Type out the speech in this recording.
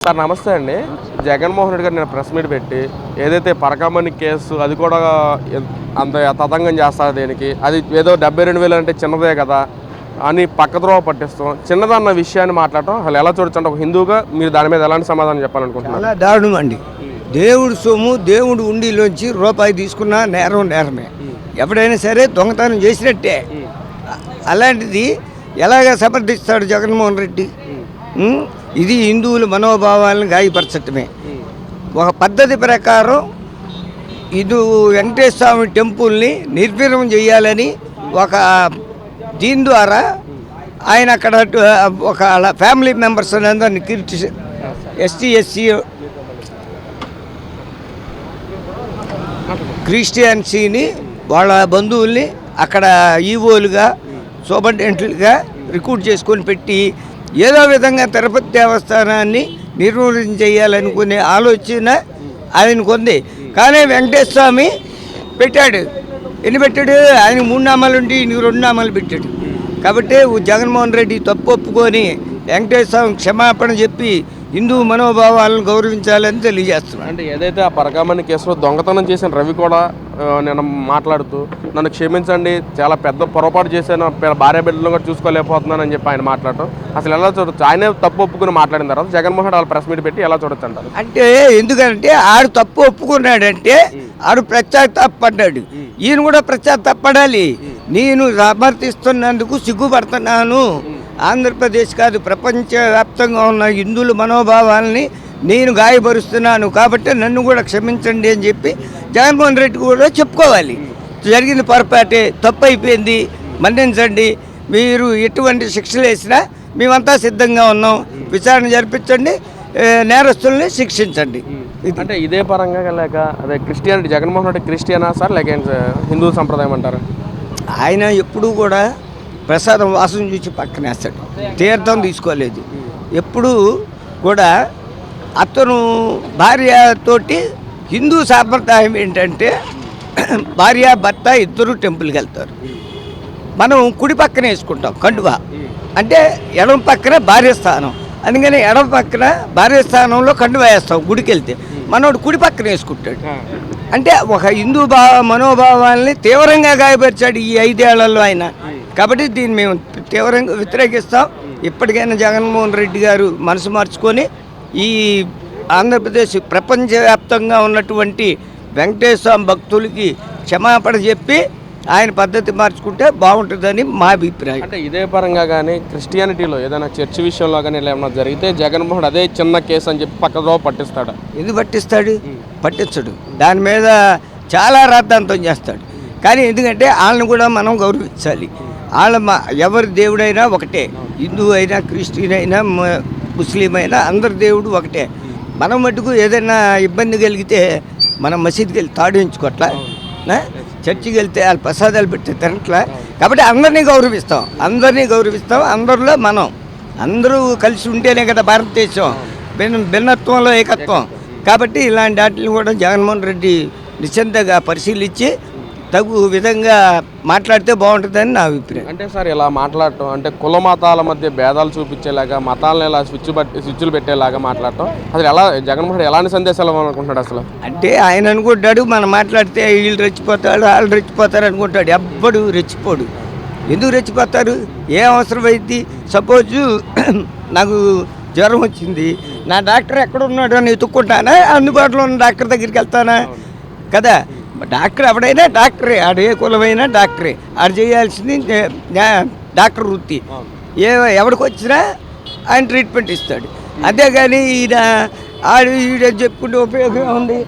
Sir నమస్తే అండి. జగన్మోహన్ రెడ్డి గారు నేను ప్రెస్ మీట్ పెట్టి ఏదైతే పరకామణి కేసు అది కూడా అంత తతంగం చేస్తారు దీనికి. అది ఏదో డెబ్బై రెండు వేలు అంటే చిన్నదే కదా అని పక్కద్రోవ పట్టిస్తాం చిన్నదన్న విషయాన్ని మాట్లాడటం అసలు ఎలా చూడొచ్చు ఒక హిందువుగా మీరు దాని మీద ఎలాంటి సమాధానం చెప్పాలనుకుంటున్నారు? చాలా దారుణం అండి. దేవుడు సొమ్ము దేవుడు ఉండిలోంచి రూపాయి తీసుకున్న నేరం నేరమే. ఎవడైనా సరే దొంగతనం చేసినట్టే. అలాంటిది ఎలాగ సమర్థిస్తాడు జగన్మోహన్ రెడ్డి? ఇది హిందువుల మనోభావాలను గాయపరచటమే. ఒక పద్ధతి ప్రకారం ఇది వెంకటేశ్వర స్వామి టెంపుల్ని నిర్వీర్యం చేయాలని ఒక దీని ద్వారా ఆయన అక్కడ ఒక అలా ఫ్యామిలీ మెంబర్స్ అందరినీ కీర్తి ఎస్టీ ఎస్సీ క్రిస్టియన్సీని వాళ్ళ బంధువుల్ని అక్కడ ఈవోలుగా సూపరింటెండెంట్లుగా రిక్రూట్ చేసుకొని పెట్టి ఏదో విధంగా తిరుపతి దేవస్థానాన్ని నిర్మూలన చేయాలనుకునే ఆలోచన ఆయనకు ఉంది కానీ వెంకటేశ్వర స్వామి పెట్టాడు. ఎన్ని పెట్టాడు? ఆయన మూడు నామాలు ఉండి ఈయనకి రెండు నామాలు పెట్టాడు. కాబట్టి జగన్మోహన్ రెడ్డి తప్పు ఒప్పుకొని వెంకటేశ్వర స్వామి క్షమాపణ చెప్పి హిందూ మనోభావాలను గౌరవించాలని తెలియజేస్తున్నాను అంటే ఏదైతే ఆ పరకామణి కేసులో దొంగతనం చేసిన రవి కూడా నేను మాట్లాడుతూ నన్ను క్షమించండి చాలా పెద్ద పొరపాటు చేశాను భార్య బిడ్డలను కూడా చూసుకోలేకపోతున్నాను అని చెప్పి ఆయన మాట్లాడటం. అసలు ఎలా చూడొచ్చు? ఆయనే తప్పు ఒప్పుకుని మాట్లాడిన తర్వాత జగన్మోహన్ రెడ్డి వాళ్ళ ప్రెస్ మీట్ పెట్టి ఎలా చూడొచ్చు అంటారు? అంటే ఎందుకంటే ఆడు తప్పు ఒప్పుకున్నాడంటే ఆడు పడ్డాడు ఈయన కూడా పడాలి నేను సమర్థిస్తున్నందుకు సిగ్గుపడుతున్నాను. ఆంధ్రప్రదేశ్ కాదు ప్రపంచవ్యాప్తంగా ఉన్న హిందువుల మనోభావాల్ని నేను గాయపరుస్తున్నాను. కాబట్టి నన్ను కూడా క్షమించండి అని చెప్పి జగన్మోహన్ రెడ్డి కూడా చెప్పుకోవాలి. జరిగింది పొరపాటే తప్పు అయిపోయింది మన్నించండి. మీరు ఎటువంటి శిక్షలు వేసినా మేమంతా సిద్ధంగా ఉన్నాం. విచారణ జరిపించండి. నేరస్తుల్ని శిక్షించండి. అంటే ఇదే పరంగా లేక అదే క్రిస్టియానిటీ జగన్మోహన్ రెడ్డి క్రిస్టియనా సార్ లేక హిందూ సంప్రదాయం అంటారు? ఆయన ఎప్పుడూ కూడా ప్రసాదం వాసన చూసి పక్కనేస్తాడు తీర్థం తీసుకోలేదు. ఎప్పుడూ కూడా అతను భార్యతోటి హిందూ సాంప్రదాయం ఏంటంటే భార్య భర్త ఇద్దరు టెంపుల్కి వెళ్తారు. మనం కుడి పక్కన వేసుకుంటాం కండువా. అంటే ఎడమ పక్కన భార్య స్థానం. అందుకని ఎడమ పక్కన భార్య స్థానంలో కండువా వేస్తాం గుడికి వెళ్తే. మనోడు కుడి పక్కన వేసుకుంటాడు. అంటే ఒక హిందూ భావ మనోభావాల్ని తీవ్రంగా గాయపరిచాడు ఈ ఐదేళ్ళలో ఆయన. కాబట్టి దీన్ని మేము తీవ్రంగా వ్యతిరేకిస్తాం. ఇప్పటికైనా జగన్మోహన్ రెడ్డి గారు మనసు మార్చుకొని ఈ ఆంధ్రప్రదేశ్ ప్రపంచవ్యాప్తంగా ఉన్నటువంటి వెంకటేశ్వర స్వామి భక్తులకి క్షమాపణ చెప్పి ఆయన పద్ధతి మార్చుకుంటే బాగుంటుందని మా అభిప్రాయం. అంటే ఇదే పరంగా కానీ క్రిస్టియానిటీలో ఏదైనా చర్చ్ విషయంలో కానీ ఇలా ఏమైనా జరిగితే జగన్మోహన్ అదే చిన్న కేసు అని చెప్పి పక్కదో పట్టిస్తాడు? ఎందుకు పట్టిస్తాడు? పట్టించడు. దాని మీద చాలా రాద్ధాంతం చేస్తాడు. కానీ ఎందుకంటే వాళ్ళని కూడా మనం గౌరవించాలి. వాళ్ళ మా ఎవరి దేవుడైనా ఒకటే. హిందూ అయినా క్రిస్టియన్ అయినా ముస్లిం అయినా అందరి దేవుడు ఒకటే. మనం మటుకు ఏదైనా ఇబ్బంది కలిగితే మనం మసీద్కి వెళ్ళి తాడించుకోవట్లా? చర్చికి వెళ్తే వాళ్ళు ప్రసాదాలు పెట్టి తినట్లా? కాబట్టి అందరినీ గౌరవిస్తాం. అందరినీ గౌరవిస్తాం. అందరిలో మనం. అందరూ కలిసి ఉంటేనే కదా భారతదేశం. భిన్న భిన్నత్వంలో ఏకత్వం. కాబట్టి ఇలాంటి వాటిని కూడా జగన్మోహన్ రెడ్డి నిశ్చింతగా పరిశీలించి తగు విధంగా మాట్లాడితే బాగుంటుందని నా అభిప్రాయం. అంటే సార్ ఇలా మాట్లాడటం అంటే కుల మతాల మధ్య భేదాలు చూపించేలాగా మతాలను ఇలా స్విచ్ స్విచ్లు పెట్టేలాగా మాట్లాడటం అసలు ఎలా జగన్మోహన్ ఎలాంటి సందేశాలు ఇవ్వాలనుకుంటున్నాడు అసలు? అంటే ఆయన అనుకుంటాడు మనం మాట్లాడితే వీళ్ళు రెచ్చిపోతాడు వాళ్ళు రెచ్చిపోతారు అనుకుంటాడు. ఎవ్వడు రెచ్చిపోడు. ఎందుకు రెచ్చిపోతారు? ఏం అవసరం అయింది? సపోజు నాకు జ్వరం వచ్చింది. నా డాక్టర్ ఎక్కడ ఉన్నాడు అని ఎత్తుక్కుంటానా అందుబాటులో ఉన్న డాక్టర్ దగ్గరికి వెళ్తానా? కదా? డాక్టర్ ఎవడైనా డాక్టరే ఆడు ఏ కులమైనా డాక్టరే. ఆడు చేయాల్సింది డాక్టర్ వృత్తి. ఏ ఎవడికి వచ్చినా ఆయన ట్రీట్మెంట్ ఇస్తాడు. అంతేగాని ఈయన ఆడు ఈడ చెప్పుకుంటే ఉపయోగం ఉంది